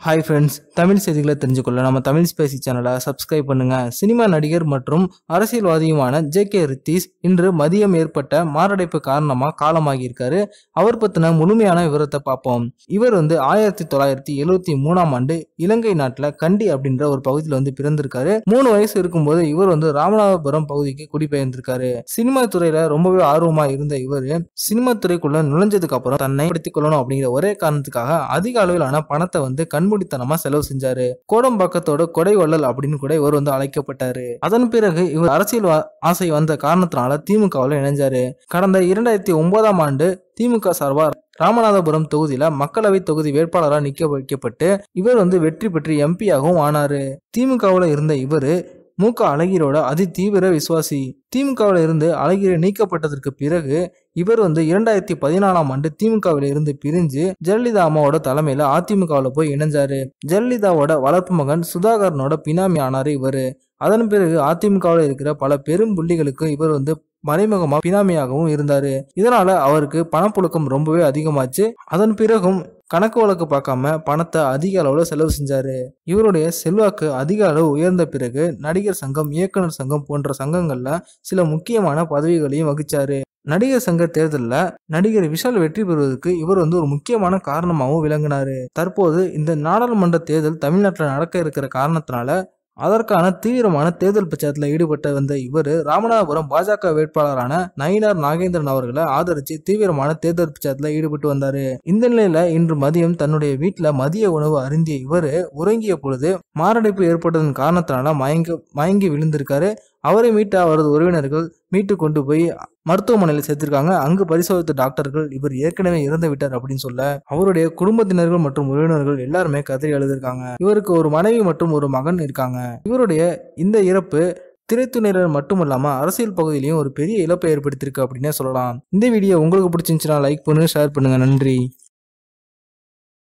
Hi friends Tamil செய்திகளை தெரிஞ்சுக்கொள்ள நம்ம தமிழ் ஸ்பேசி சேனலை சப்ஸ்கிரைப் பண்ணுங்க. சினிமா நடிகர் மற்றும் அரசியல்வாதியுமான ஜே கே ரித்தீஸ் இன்று மதியம் ஏற்பட்ட மாரடைப்பு காரணமாக காலமாகியிருக்காரு அவர் பற்றின முழுமையான விவரத்தை பார்ப்போம். இவர் வந்து ஆயிரத்தி தொள்ளாயிரத்தி எழுவத்தி மூணாம் ஆண்டு இலங்கை நாட்டில் கண்டி அப்படின்ற ஒரு பகுதியில் வந்து பிறந்திருக்காரு. மூணு வயசு இருக்கும்போது இவர் வந்து ராமநாதபுரம் பகுதிக்கு குடிபெயர்ந்திருக்காரு. சினிமா துறையில ரொம்பவே ஆர்வமா இருந்த இவர் சினிமா துறைக்குள்ள நுழைஞ்சதுக்கு அப்புறம் தன்னை படுத்திக் கொள்ளணும் அப்படிங்கிற ஒரே காரணத்துக்காக அதிக அளவிலான பணத்தை வந்து கண் கண்மூடித்தனமா செலவு செஞ்சாரு. கோடம்பாக்கத்தோட கொடை வள்ளல் அப்படின்னு கூட இவர் வந்து அழைக்கப்பட்டாரு. அதன் பிறகு இவர் அரசியல் வா- ஆசை வந்த காரணத்தினால திமுகவில் இணைஞ்சாரு. கடந்த இரண்டாயிரத்தி ஒன்பதாம் ஆண்டு திமுக சார்பா ராமநாதபுரம் தொகுதியில மக்களவை தொகுதி வேட்பாளராக நிக்க வைக்கப்பட்டு இவர் வந்து வெற்றி பெற்று எம்பியாகவும் ஆனாரு. திமுகவில் இருந்த இவர் மு க அழகிரோட அதி தீவிர விசுவாசி. திமுகவில் இருந்து அழகிரி நீக்கப்பட்டதற்கு பிறகு இவர் வந்து இரண்டாயிரத்தி பதினாலாம் ஆண்டு திமுகவில் இருந்து பிரிஞ்சு ஜெயலலிதா அம்மாவோட தலைமையில அதிமுகவில் போய் இணைஞ்சாரு. ஜெயலலிதாவோட வளர்ப்பு மகன் சுதாகரனோட பினாமி ஆனாரு இவர். அதன் பிறகு அதிமுகவில் இருக்கிற பல பெரும் புள்ளிகளுக்கு இவர் வந்து மறைமுகமா பினாமியாகவும் இருந்தார். இதனால அவருக்கு பணப்புழக்கம் ரொம்பவே அதிகமாச்சு. அதன் பிறகும் கணக்கு வழக்கு பார்க்காம பணத்தை அதிக அளவில் செலவு செஞ்சாரு. இவருடைய செல்வாக்கு அதிக அளவு உயர்ந்த பிறகு நடிகர் சங்கம் இயக்குனர் சங்கம் போன்ற சங்கங்கள்ல சில முக்கியமான பதவிகளையும் வகிச்சாரு. நடிகர் சங்க தேர்தலில் நடிகர் விஷால் வெற்றி பெறுவதற்கு இவர் வந்து ஒரு முக்கியமான காரணமாகவும் விளங்கினாரு. தற்போது இந்த நாடாளுமன்ற தேர்தல் தமிழ்நாட்டில் நடக்க இருக்கிற காரணத்தினால அதற்கான தீவிரமான தேர்தல் பிரச்சாரத்தில் ஈடுபட்டு வந்த இவர் ராமநாதபுரம் பாஜக வேட்பாளரான நயினார் நாகேந்திரன் அவர்களை ஆதரித்து தீவிரமான தேர்தல் பிரச்சாரத்தில் ஈடுபட்டு வந்தாரு. இந்த நிலையில இன்று மதியம் தன்னுடைய வீட்டில் மதிய உணவு அருந்திய இவர் உறங்கிய பொழுது மாரடைப்பு ஏற்பட்டதன் காரணத்தினால மயங்கி மயங்கி விழுந்திருக்காரு. அவரை மீட்ட அவரது உறவினர்கள் மீட்டு கொண்டு போய் மருத்துவமனையில் சேர்த்திருக்காங்க. அங்கு பரிசோதித்த டாக்டர்கள் இவர் ஏற்கனவே இறந்து விட்டார் அப்படின்னு சொல்ல அவருடைய குடும்பத்தினர்கள் மற்றும் உறவினர்கள் எல்லாருமே கதறி எழுதிருக்காங்க இவருக்கு ஒரு மனைவி மற்றும் ஒரு மகன் இருக்காங்க. இவருடைய இந்த இறப்பு திரைத்துறையினர் மட்டுமல்லாம அரசியல் பகுதியிலையும் ஒரு பெரிய இழப்பை ஏற்படுத்தியிருக்கு அப்படின்னே சொல்லலாம். இந்த வீடியோ உங்களுக்கு பிடிச்சிருந்துச்சுன்னா லைக் பண்ணுங்க ஷேர் பண்ணுங்க. நன்றி.